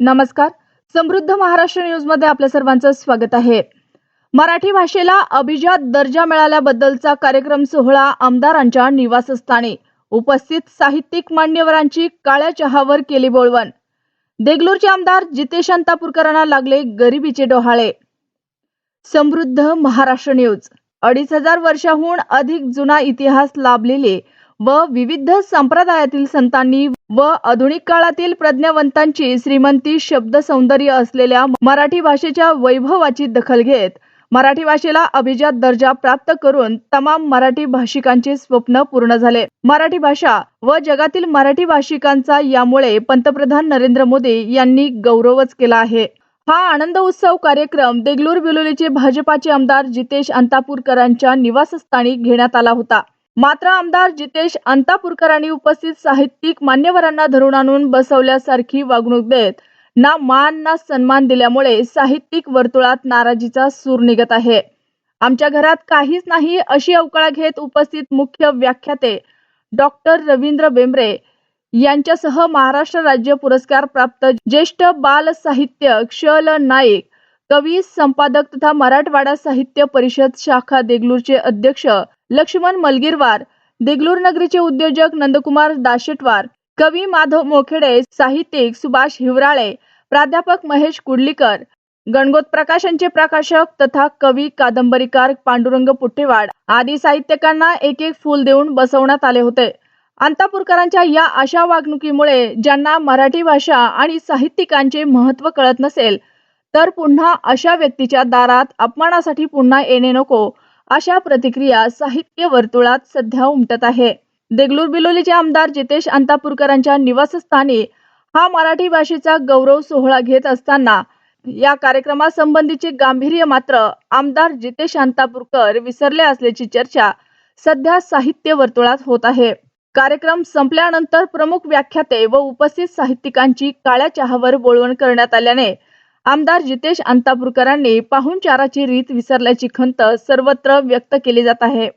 नमस्कार. समृद्ध महाराष्ट्र न्यूजमध्ये आपल्या सर्वांचं स्वागत आहे. मराठी भाषेला अभिजात दर्जा मिळाल्याबद्दलचा कार्यक्रम सोहळा आमदारांच्या निवासस्थानी. उपस्थित साहित्यिक मान्यवरांची काळ्या चहावर केली बोळवण देगलूरचे आमदार जितेश अंतापूरकरांना लागले गरिबीचे डोहाळे. समृद्ध महाराष्ट्र न्यूज. अडीच हजार वर्षाहून अधिक जुना इतिहास लाभलेले व विविध संप्रदायातील संतांनी व आधुनिक काळातील प्रज्ञावंतांची श्रीमंती शब्द सौंदर्य असलेल्या मराठी भाषेच्या वैभवाची दखल घेत मराठी भाषेला अभिजात दर्जा प्राप्त करून तमाम मराठी भाषिकांचे स्वप्न पूर्ण झाले. मराठी भाषा व जगातील मराठी भाषिकांचा यामुळे पंतप्रधान नरेंद्र मोदी यांनी गौरवच केला आहे. हा आनंद उत्सव कार्यक्रम देगलूर बिलोलीचे भाजपाचे आमदार जितेश अंतापूरकरांच्या निवासस्थानी घेण्यात आला होता. मात्र आमदार जितेश अंतापूरकरांनी उपस्थित साहित्यिक मान्यवरांना धरून आणून बसवल्यासारखी वागणूक देत ना मान ना सन्मान दिल्यामुळे साहित्यिक वर्तुळात नाराजीचा सूर निघत आहे. आमच्या घरात काहीच नाही अशी अवकळा घेत उपस्थित मुख्य व्याख्याते डॉक्टर रवींद्र बेंबरे यांच्यासह महाराष्ट्र राज्य पुरस्कार प्राप्त ज्येष्ठ बाल साहित्य क्षल नाईक कवी संपादक तथा मराठवाडा साहित्य परिषद शाखा देगलूरचे अध्यक्ष लक्ष्मण मलगिरवार देगलूर नगरीचे उद्योजक नंदकुमार दाशेटवार कवी माधव मोखेडे साहित्यिक सुभाष हिवराळे प्राध्यापक महेश कुडलीकर गणगोत प्रकाशनचे प्रकाशक तथा कवी कादंबरीकार पांडुरंग पुट्टेवाड आदी साहित्यकांना एक एक फूल देऊन बसवण्यात आले होते. अंतापूरकरांच्या या अशा वागणुकीमुळे ज्यांना मराठी भाषा आणि साहित्यिकांचे महत्त्व कळत नसेल तर पुन्हा अशा व्यक्तीच्या दारात अपमानासाठी पुन्हा येणे नको अशा प्रतिक्रिया साहित्य वर्तुळात सध्या उमटत आहे. देगलूर बिलोलीचे आमदार जितेश अंतापूरकरांच्या निवासस्थानी हा मराठी भाषेचा गौरव सोहळा घेत असताना या कार्यक्रमासंबंधीचे गांभीर्य मात्र आमदार जितेश अंतापूरकर विसरले असल्याची चर्चा सध्या साहित्य वर्तुळात होत आहे. कार्यक्रम संपल्यानंतर प्रमुख व्याख्याते व उपस्थित साहित्यिकांची काळ्या चहावर बोलवण करण्यात आल्याने आमदार जितेश अंतापूरकरांनी पाहुणचाराची रीत विसरल्याची खंत सर्वत्र व्यक्त केली जात आहे.